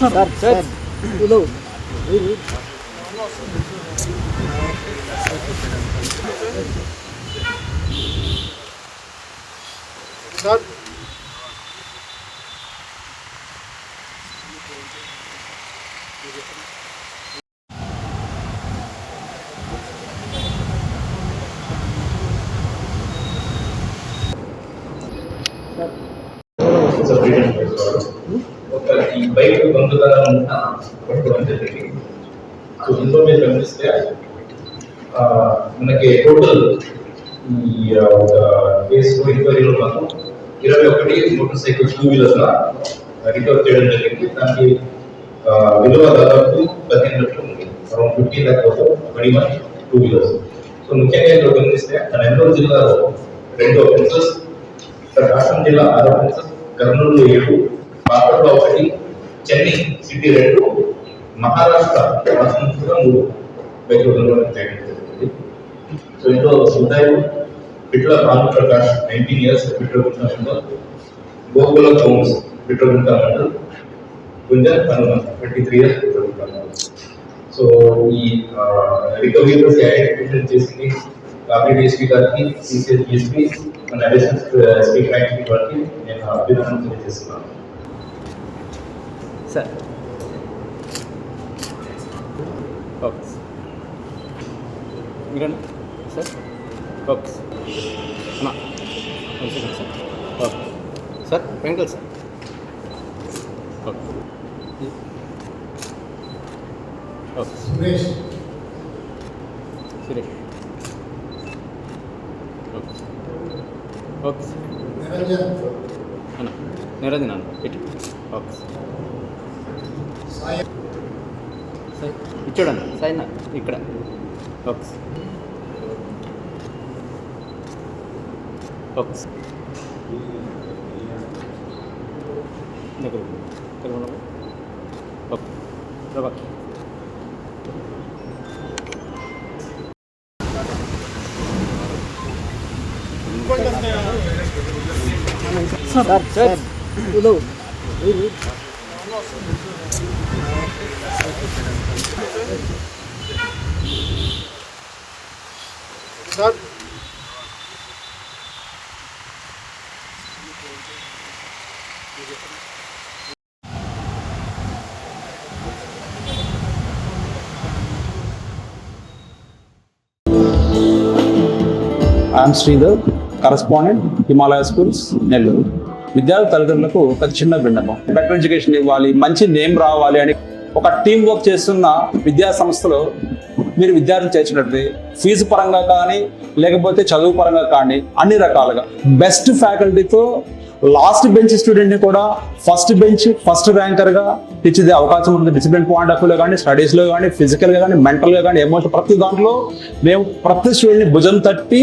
Sir sir hello sir ఒక ఈ bike దొంగతనం ఉన్న పట్టుకోవడం సో ఇందులో మీరు గమనిస్తే మనకి టోటల్ ఈ ఒక కేసు ఎంక్వైరీలో మాత్రం ఇరవై ఒకటి motorcycle two wheelers recover చేయడం జరిగింది. దానికి విలువ దాదాపు పదిహేను లక్షలు ఉంది. అరౌండ్ ఫిఫ్టీన్ ల్యాక్ అవుతాం very much two wheelers so ముఖ్యంగా ఇందులో గమనిస్తే మన నెల్లూరు జిల్లాలో రెండు అఫెన్సెస్ రాష్ట్రం జిల్లా ఆరు అఫెన్సెస్ కర్నూలు ఏడు పాపట్లో ఒకటి చెన్నై సిటీ రెండు మహారాష్ట్ర రాష్ట్రం కూడా మూడు బైకులు జరిగింది సో ఇందులో సుధాయు Pitla Bhanu Prakash nineteen years Pitragunta Gokula homes Pitragunta mandal Gunjan Hanumanth twenty three years Pitragunta so ఈ రికవరీ ఐడెంటిఫికేషన్ చేసి కాపీ డిఎస్పీ గారికి సిసిఎస్ డిఎస్పీ మన అడిషనల్ ఎస్పీ ఫ్యాక్టరీ వారికి నేను అభినందన తెలియజేస్తున్నాను సార్ ఓకే మీరండి సార్ ఓకే అన్నా sir okay sir వెంకల్ sir okay okay Suresh Suresh okay sir Niranjan అన్న నిరంజన్ అన్న ఇటు ఓకే సార్ ఇచ్చాడన్న సాయిన్న ఇక్కడ ఓకే సార్ ఓకే సార్ దగ్గర okay Prabhakar sir sir hello sir I'm Sridhar correspondent Himalaya schools Nellore విద్యార్థి తల్లిదండ్రులకు ఒక చిన్న విన్నపం బెటర్ ఎడ్యుకేషన్ ఇవ్వాలి మంచి నేమ్ రావాలి అని ఒక టీం వర్క్ చేస్తున్న విద్యా సంస్థలో మీరు విద్యార్థులు చేర్చినట్టు ఫీజు పరంగా కానీ లేకపోతే చదువు పరంగా కానీ అన్ని రకాలుగా. బెస్ట్ ఫ్యాకల్టీతో లాస్ట్ బెంచ్ స్టూడెంట్ని కూడా ఫస్ట్ బెంచ్ ఫస్ట్ ర్యాంకర్గా అవకాశం ఉంది డిసిప్లిన్ పాయింట్ ఆఫ్ వ్యూలో కానీ స్టడీస్లో కానీ ఫిజికల్గా కానీ మెంటల్గా కానీ ఎమోషన్ ప్రతి దాంట్లో మేము ప్రతి స్టూడెంట్ని భుజం తట్టి